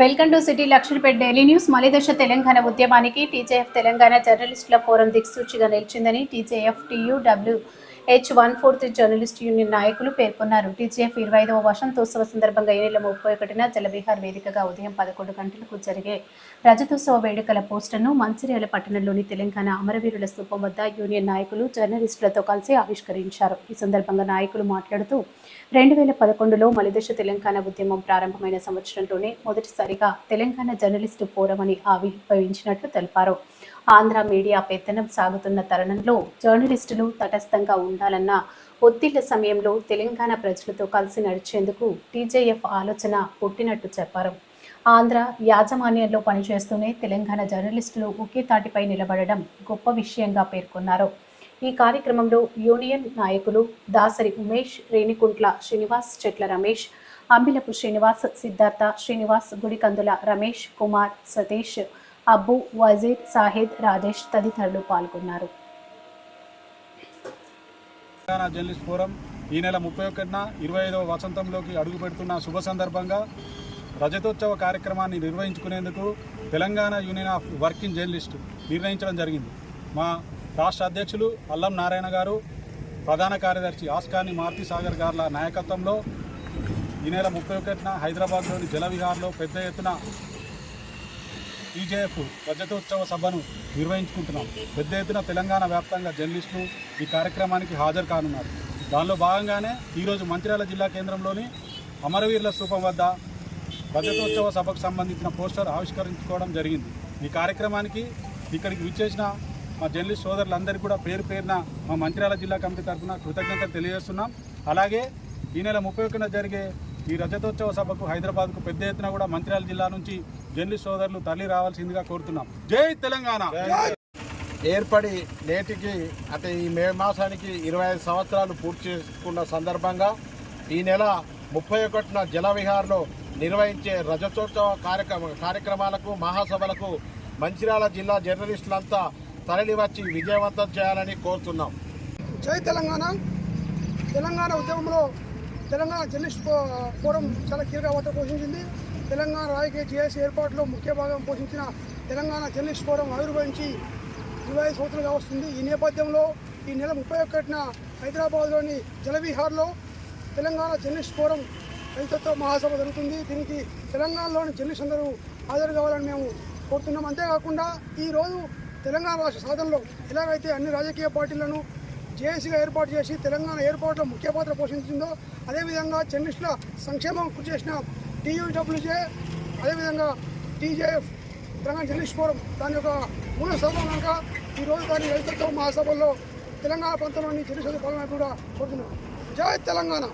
Welcome to city Lakshmipet daily news. మలిదశ తెలంగాణ ఉద్యమానికి TJF Telangana జర్నలిస్టుల ఫోరం దిక్సూచిగా నిలిచిందని TJF TUW H one fourth journalist union నాయకులు పేర్కొన్నారు. టీజీఎఫ్ ఇరవై ఐదవ వసంతోత్సవ సందర్భంగా ఈ నెల ముప్పై ఒకటిన జలవిహార్ వేదికగా ఉదయం పదకొండు గంటలకు జరిగే రజతోత్సవ వేడుకల పోస్టర్ను మంచిర్యాల పట్టణంలోని తెలంగాణ అమరవీరుల స్థూపం వద్ద యూనియన్ నాయకులు జర్నలిస్టులతో కలిసి ఆవిష్కరించారు. ఈ సందర్భంగా నాయకులు మాట్లాడుతూ రెండు వేల పదకొండులో మలిదశ తెలంగాణ ఉద్యమం ప్రారంభమైన సంవత్సరంలోనే మొదటిసారిగా తెలంగాణ జర్నలిస్టు ఫోరం అని ఆవిర్భవించినట్లు తెలిపారు. ఆంధ్ర మీడియా పెత్తనం సాగుతున్న తరుణంలో జర్నలిస్టులు తటస్థంగా ఉండాలన్న ఒత్తిళ్ళ సమయంలో తెలంగాణ ప్రజలతో కలిసి నడిచేందుకు టీజేఎఫ్ ఆలోచన పుట్టినట్టు చెప్పారు. ఆంధ్ర యాజమాన్యంలో పనిచేస్తూనే తెలంగాణ జర్నలిస్టులు ఒకే తాటిపై నిలబడడం గొప్ప విషయంగా పేర్కొన్నారు. ఈ కార్యక్రమంలో యూనియన్ నాయకులు దాసరి ఉమేష్ రేణికుంట్ల శ్రీనివాస్ చెట్ల రమేష్ అంబిలపు శ్రీనివాస్ సిద్ధార్థ శ్రీనివాస్ గుడికందుల రమేష్ కుమార్ సతీష్ అబ్బు వజీర్ సాహిద్ రాజేష్ తదితరులు పాల్గొన్నారు. తెలంగాణ జర్నలిస్ట్ ఫోరం ఈ నెల ముప్పై ఒకటిన ఇరవై ఐదవ వసంతంలోకి అడుగు పెడుతున్న శుభ సందర్భంగా రజతోత్సవ కార్యక్రమాన్ని నిర్వహించుకునేందుకు Telangana union of working journalist నిర్ణయించడం జరిగింది. మా రాష్ట్ర అధ్యక్షులు అల్లం నారాయణ గారు ప్రధాన కార్యదర్శి ఆస్కాని మారుతి సాగర్ గార్ల నాయకత్వంలో ఈ నెల ముప్పై ఒకటిన హైదరాబాద్లోని జలవిహార్లో పెద్ద ఎత్తున టీజేఎఫ్ రజతోత్సవ సభను నిర్వహించుకుంటున్నాం. పెద్ద ఎత్తున తెలంగాణ వ్యాప్తంగా జర్నలిస్టులు ఈ కార్యక్రమానికి హాజరు కానున్నారు. దానిలో భాగంగానే ఈరోజు మంచిర్యాల జిల్లా కేంద్రంలోని అమరవీరుల స్థూపం వద్ద రజతోత్సవ సభకు సంబంధించిన పోస్టర్ ఆవిష్కరించుకోవడం జరిగింది. ఈ కార్యక్రమానికి ఇక్కడికి విచ్చేసిన మా జర్నలిస్ట్ సోదరులందరికీ కూడా పేరు పేరున మా మంత్రియాల జిల్లా కమిటీ తరఫున కృతజ్ఞతలు తెలియజేస్తున్నాం. అలాగే ఈ నెల ముప్పై ఒకటిన జరిగే ఈ రజతోత్సవ సభకు హైదరాబాద్కు పెద్ద ఎత్తున కూడా మంచిర్యాల జిల్లా నుంచి జర్నలిస్ట్ సోదరులు తరలి రావాల్సిందిగా కోరుతున్నాం. జై తెలంగాణ! ఏర్పడి నేటికి అంటే ఈ మే మాసానికి ఇరవై ఐదు సంవత్సరాలు పూర్తి చేసుకున్న సందర్భంగా ఈ నెల ముప్పై ఒకటిన జలవిహార్లో నిర్వహించే రజతోత్సవ కార్యక్రమ కార్యక్రమాలకు మహాసభలకు మంచిర్యాల జిల్లా జర్నలిస్టులంతా తరలివచ్చి విజయవంతం చేయాలని కోరుతున్నాం. జై తెలంగాణ! తెలంగాణ ఉద్యమంలో తెలంగాణ జర్నలిస్ట్ ఫోరం చాలా కీలక పాత్ర పోషించింది. తెలంగాణ రాజకీయ జేఏసీ ఏర్పాటులో ముఖ్య భాగం పోషించిన తెలంగాణ జర్నలిస్ట్ ఫోరం ఆవిర్భవించి ఇరవై ఐదు సంవత్సరాలుగా వస్తుంది ఈ నేపథ్యంలో ఈ నెల ముప్పై ఒకటిన హైదరాబాద్లోని జలవిహార్లో తెలంగాణ జర్నలిస్ట్ ఫోరం రైతుతో మహాసభ జరుగుతుంది. దీనికి తెలంగాణలోని జర్నలిస్ట్ అందరూ హాజరు కావాలని మేము కోరుతున్నాం. అంతేకాకుండా ఈరోజు తెలంగాణ రాష్ట్ర సాధనలో ఎలాగైతే అన్ని రాజకీయ పార్టీలను జేఏసీగా ఏర్పాటు చేసి తెలంగాణ ఏర్పాటులో ముఖ్య పాత్ర పోషించిందో అదేవిధంగా జర్నలిస్టుల సంక్షేమం కృషి చేసిన టీయూడబ్ల్యూజే అదేవిధంగా టీజేఎఫ్ తెలంగాణ జర్నలిస్ట్ ఫోరం దాని యొక్క మూల సభ కనుక ఈరోజు దాని రైతులతో మహాసభల్లో తెలంగాణ ప్రాంతంలోని జర్నలిస్టులు పాల్గొనని కూడా కోరుతున్నాం. జై తెలంగాణ!